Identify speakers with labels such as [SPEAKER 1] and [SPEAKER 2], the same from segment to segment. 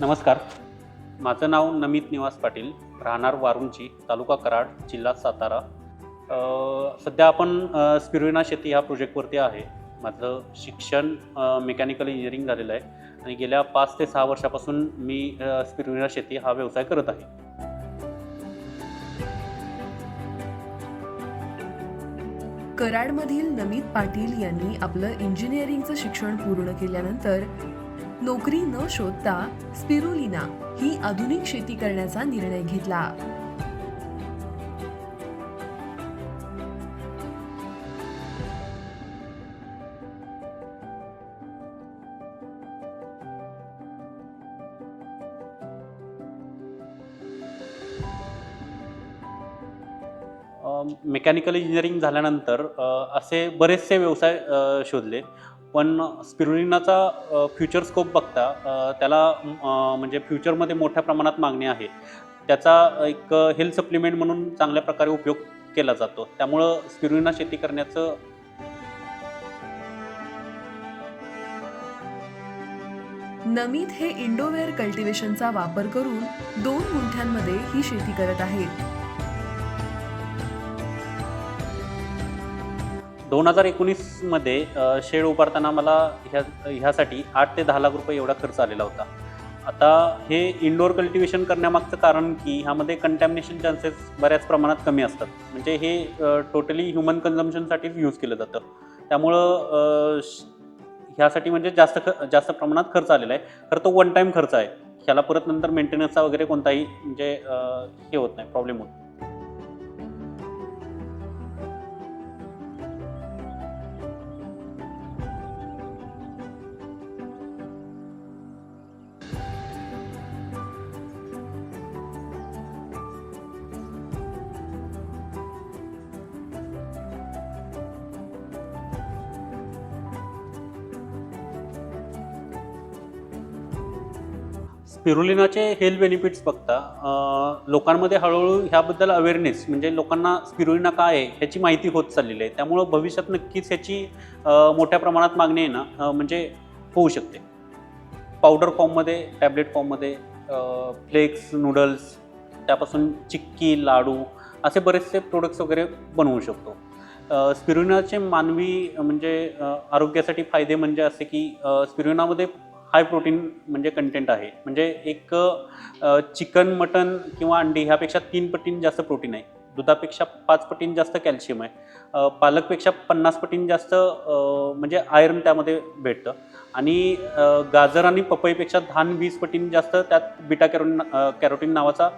[SPEAKER 1] नमस्कार. माझं नाव नमित निवास पाटील राहणार वारुंची तालुका कराड जिल्हा सातारा. सध्या आपण स्पिरुना शेती ह्या प्रोजेक्टवरती आहे. माझं शिक्षण मेकॅनिकल इंजिनिअरिंग झालेलं आहे. आणि गेल्या पाच ते सहा वर्षापासून मी स्पिरुना शेती हा व्यवसाय करत आहे.
[SPEAKER 2] कराडमधील नमित पाटील यांनी आपलं इंजिनिअरिंगचं शिक्षण पूर्ण केल्यानंतर नोकरी न शोधता स्पिरुलिना ही आधुनिक शेती करण्याचा निर्णय घेतला.
[SPEAKER 1] मेकॅनिकल इंजिनिअरिंग झाल्यानंतर असे बरेचसे व्यवसाय शोधले. पण स्पिरुलिनाचा फ्युचर स्कोप बघता त्याला म्हणजे फ्युचरमध्ये मोठ्या प्रमाणात मागणी आहे. त्याचा एक हेल्थ सप्लिमेंट म्हणून चांगल्या प्रकारे उपयोग केला जातो. त्यामुळं स्पिरुलिना शेती करण्याचं
[SPEAKER 2] नमित हे इंडोवेअर कल्टिवेशनचा वापर करून दोन गुंठ्यांमध्ये ही शेती करत आहेत.
[SPEAKER 1] दोन हजार एकोणीसमध्ये शेड उभारताना मला ह्या ह्यासाठी आठ ते दहा लाख रुपये एवढा खर्च आलेला होता. आता हे इंडोर कल्टिवेशन करण्यामागचं कारण की ह्यामध्ये कंटॅमिनेशन चान्सेस बऱ्याच प्रमाणात कमी असतात. म्हणजे हे टोटली ह्युमन कन्झम्पशनसाठीच यूज केलं जातं. त्यामुळं श- ह्यासाठी म्हणजे जास्त ख जास्त प्रमाणात खर्च आलेला आहे. खरं तो वन टाईम खर्च आहे. ह्याला परत नंतर मेंटेनन्सचा वगैरे कोणताही म्हणजे हे होत नाही प्रॉब्लेम होत स्पिरुलिनाचे हेल्थ बेनिफिट्स बघता लोकांमध्ये हळूहळू ह्याबद्दल अवेअरनेस म्हणजे लोकांना स्पिरुलिना काय आहे ह्याची माहिती होत चाललेली आहे. त्यामुळं भविष्यात नक्कीच ह्याची मोठ्या प्रमाणात मागणी आहे ना म्हणजे होऊ शकते. पावडर फॉर्ममध्ये टॅबलेट फॉर्ममध्ये फ्लेक्स नूडल्स त्यापासून चिक्की लाडू असे बरेचसे प्रोडक्ट्स वगैरे बनवू शकतो. स्पिरुनाचे मानवी म्हणजे आरोग्यासाठी फायदे म्हणजे असे की स्पिरुनामध्ये हाय प्रोटीन म्हणजे कंटेंट आहे. म्हणजे एक चिकन मटन किंवा अंडी ह्यापेक्षा तीन पटीन जास्त प्रोटीन आहे. दुधापेक्षा पाच पटीन जास्त कॅल्शियम आहे. पालकपेक्षा पन्नास पटीन जास्त म्हणजे आयर्न त्यामध्ये भेटतं. आणि गाजर आणि पपईपेक्षा धान वीस पटीन जास्त त्यात बिटा कॅरोटिन कॅरोटीन नावाचा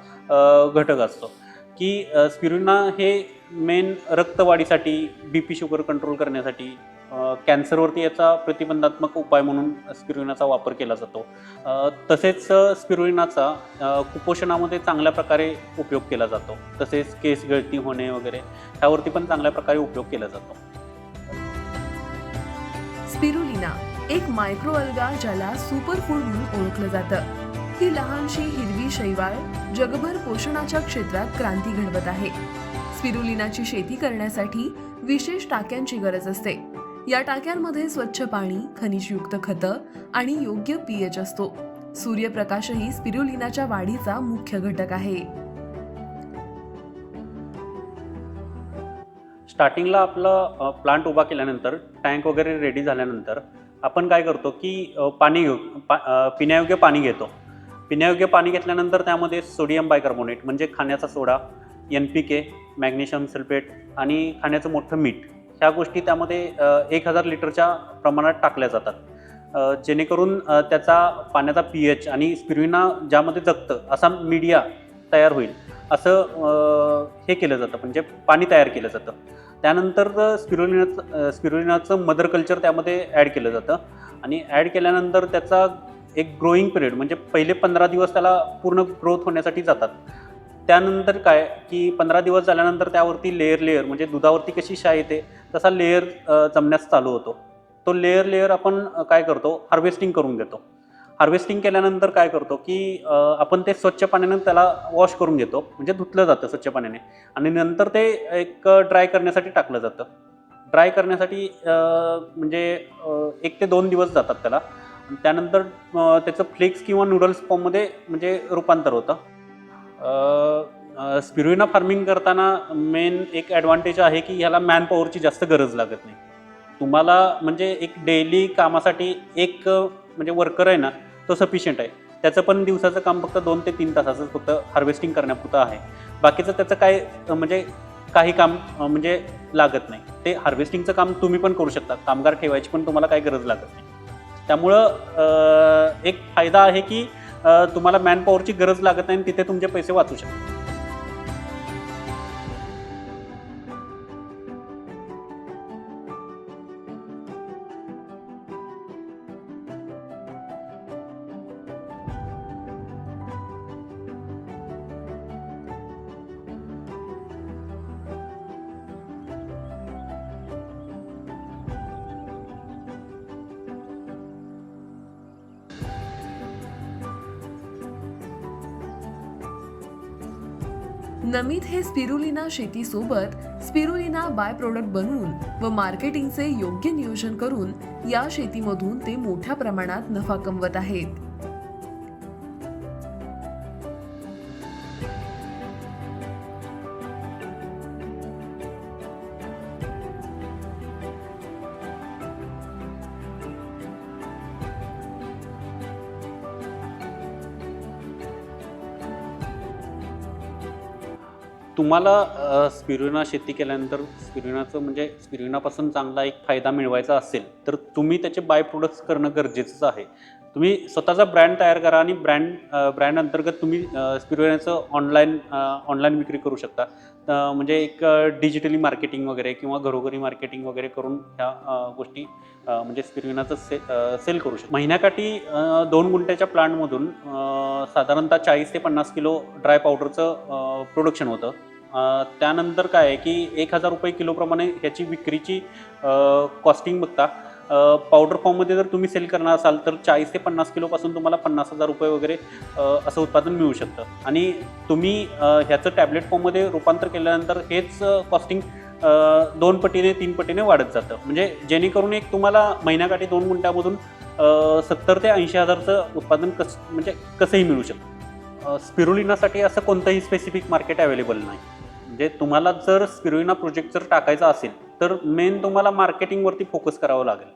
[SPEAKER 1] घटक असतो. की स्पिरुना हे मेन रक्तवाढीसाठी बी पी शुगर कंट्रोल करण्यासाठी कॅन्सरवरती याचा प्रतिबंधात्मक उपाय म्हणून स्पिरुलिनाचा वापर केला जातो. तसेच स्पिरुलिनाचा कुपोषणामध्ये चांगल्या प्रकारे उपयोग केला जातो. तसेच केस गळती होणे वगैरे ह्यावरती पण चांगल्या प्रकारे उपयोग केला जातो.
[SPEAKER 2] स्पिरुलिना एक मायक्रो अल्गा ज्याला सुपरफूड म्हणून ओळखलं जातं. ही लहानशी हिरवी शैवाळ जगभर पोषणाच्या क्षेत्रात क्रांती घडवत आहे. स्पिरुलिनाची शेती करण्यासाठी विशेष टाक्यांची गरज असते. या टाक्यांमध्ये स्वच्छ पाणी खनिजयुक्त खतं आणि योग्य पीएच असतो. सूर्यप्रकाशही स्पिरुलिनाच्या वाढीचा मुख्य घटक आहे.
[SPEAKER 1] स्टार्टिंगला आपलं प्लांट उभा केल्यानंतर टँक वगैरे रेडी झाल्यानंतर आपण काय करतो की पाणी घेऊ पा पिण्यायोग्य पाणी घेतो. पिण्यायोग्य पाणी घेतल्यानंतर त्यामध्ये सोडियम बायकार्बोनेट म्हणजे खाण्याचा soda N P K magnesium sulphate आणि खाण्याचं मोठं मीठ. ह्या गोष्टी त्यामध्ये एक हजार लिटरच्या प्रमाणात टाकल्या जातात. जेणेकरून त्याचा पाण्याचा पी एच आणि स्पिरुलिना ज्यामध्ये जगतं असा मीडिया तयार होईल. असं हे केलं जातं म्हणजे पाणी तयार केलं जातं. त्यानंतर स्पिरुलिनाचं स्पिरुलिनाचं मदर कल्चर त्यामध्ये ॲड केलं जातं. आणि ॲड केल्यानंतर त्याचा एक ग्रोईंग पिरियड म्हणजे पहिले पंधरा दिवस त्याला पूर्ण ग्रोथ होण्यासाठी जातात. त्यानंतर काय की पंधरा दिवस झाल्यानंतर त्यावरती लेअर लेअर म्हणजे दुधावरती कशी शाय येते तसा लेअर जमण्यास चालू होतो. तो लेअर लेअर आपण काय करतो हार्वेस्टिंग करून देतो. हार्वेस्टिंग केल्यानंतर काय करतो की आपण ते स्वच्छ पाण्याने त्याला वॉश करून घेतो म्हणजे धुतलं जातं स्वच्छ पाण्याने. आणि नंतर ते एक ड्राय करण्यासाठी टाकलं जातं. ड्राय करण्यासाठी म्हणजे एक ते दोन दिवस जातात त्याला. त्यानंतर त्याचं फ्लेक्स किंवा नूडल्स फॉर्ममध्ये म्हणजे रूपांतर होतं. स्पिरुलिना फार्मिंग करताना मेन एक ॲडव्हान्टेज आहे की ह्याला मॅनपॉवरची जास्त गरज लागत नाही. तुम्हाला म्हणजे एक डेली कामासाठी एक म्हणजे वर्कर आहे ना तो सफिशियंट आहे. त्याचं पण दिवसाचं काम फक्त दोन ते तीन तासाचं फक्त हार्वेस्टिंग करण्यापुरतं आहे. बाकीचं त्याचं काय म्हणजे काही काम म्हणजे लागत नाही. ते हार्वेस्टिंगचं काम तुम्ही पण करू शकता. कामगार ठेवायची पण तुम्हाला काही गरज लागत नाही. त्यामुळं एक फायदा आहे की तुम्हाला मॅनपॉवरची गरज लागत नाही आणि तिथे तुमचे पैसे वाचू शकतात
[SPEAKER 2] नमित हे स्पिरुलिना शेतीसोबत स्पिरुलिना बाय प्रोडक्ट बनवून व मार्केटिंगचे योग्य नियोजन करून या शेतीमधून ते मोठ्या प्रमाणात नफा कमवत आहेत.
[SPEAKER 1] तुम्हाला स्पिरुना शेती केल्यानंतर स्पिरुनाचं म्हणजे स्पिरुनापासून चांगला एक फायदा मिळवायचा असेल तर तुम्ही त्याचे बाय प्रोडक्ट्स करणं गरजेचंच आहे. तुम्ही स्वतःचा ब्रँड तयार करा आणि ब्रँड ब्रँड अंतर्गत तुम्ही स्पिरुनाचं ऑनलाईन ऑनलाईन विक्री करू शकता. म्हणजे एक डिजिटली मार्केटिंग वगैरे किंवा घरोघरी मार्केटिंग वगैरे करून ह्या गोष्टी म्हणजे स्पिरुनाचं से सेल करू शकता. महिन्याकाठी दोन गुंठ्याच्या प्लांटमधून साधारणतः चाळीस ते पन्नास किलो ड्राय पावडरचं प्रोडक्शन होतं. त्यानंतर काय आहे की एक हजार रुपये किलोप्रमाणे ह्याची विक्रीची कॉस्टिंग बघता. पावडर फॉर्ममध्ये जर तुम्ही सेल करणार असाल तर चाळीस ते पन्नास किलोपासून तुम्हाला पन्नास हजार रुपये वगैरे असं उत्पादन मिळू शकतं. आणि तुम्ही ह्याचं टॅबलेट फॉर्ममध्ये रूपांतर केल्यानंतर हेच कॉस्टिंग दोन पटीने तीन पटीने वाढत जातं. म्हणजे जेणेकरून एक तुम्हाला महिन्याकाठी दोन गुंठ्यामधून सत्तर ते ऐंशी हजारचं उत्पादन कस म्हणजे कसंही मिळू शकतं. स्पिरुलिनासाठी असं कोणतंही स्पेसिफिक मार्केट अवेलेबल नाही. म्हणजे तुम्हाला जर स्पिरोइना प्रोजेक्ट जर टाकायचा असेल तर मेन तुम्हाला मार्केटिंगवरती फोकस करावं लागेल.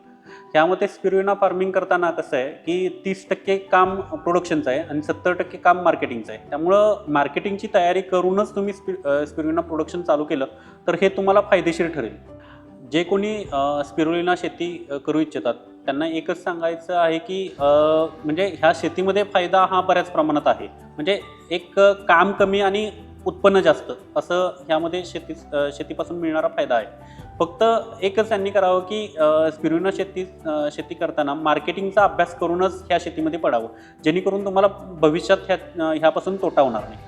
[SPEAKER 1] त्यामध्ये स्पिरुलिना फार्मिंग करताना कसं आहे की तीस टक्के काम प्रोडक्शनचं आहे आणि सत्तर टक्के काम मार्केटिंगचं आहे. त्यामुळं मार्केटिंगची तयारी करूनच तुम्ही स्पि स्पिरुलिना प्रोडक्शन चालू केलं तर हे तुम्हाला फायदेशीर ठरेल. जे कोणी स्पिरोलिना स्पिरुलिना शेती करू इच्छितात त्यांना एकच सांगायचं आहे की म्हणजे ह्या शेतीमध्ये फायदा हा बऱ्याच प्रमाणात आहे. म्हणजे एक काम कमी आणि उत्पन्न जास्त. असं ह्यामध्ये शेती शेतीपासून मिळणारा फायदा आहे. फक्त एकच त्यांनी करावं की स्पिरुना शेती शेती करताना मार्केटिंगचा अभ्यास करूनच ह्या शेतीमध्ये पडावं. जेणेकरून तुम्हाला भविष्यात ह्या ह्यापासून तोटा होणार नाही.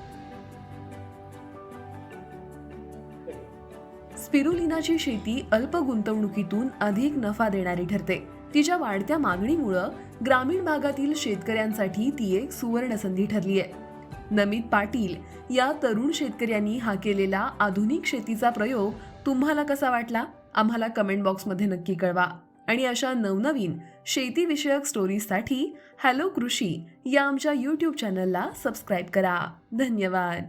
[SPEAKER 2] स्पिरुलिनाची शेती अल्प गुंतवणुकीतून अधिक नफा देणारी ठरते. तिच्या वाढत्या मागणीमुळं ग्रामीण भागातील शेतकऱ्यांसाठी ती एक सुवर्ण संधी ठरली आहे नमित पाटील या तरुण शेतकऱ्यांनी हा केलेला आधुनिक शेतीचा प्रयोग तुम्हाला कसा वाटला? आम्हाला कमेंट बॉक्समध्ये नक्की कळवा. आणि अशा नवनवीन शेतीविषयक स्टोरीजसाठी हॅलो कृषी या आमच्या यूट्यूब चॅनलला सबस्क्राईब करा. धन्यवाद.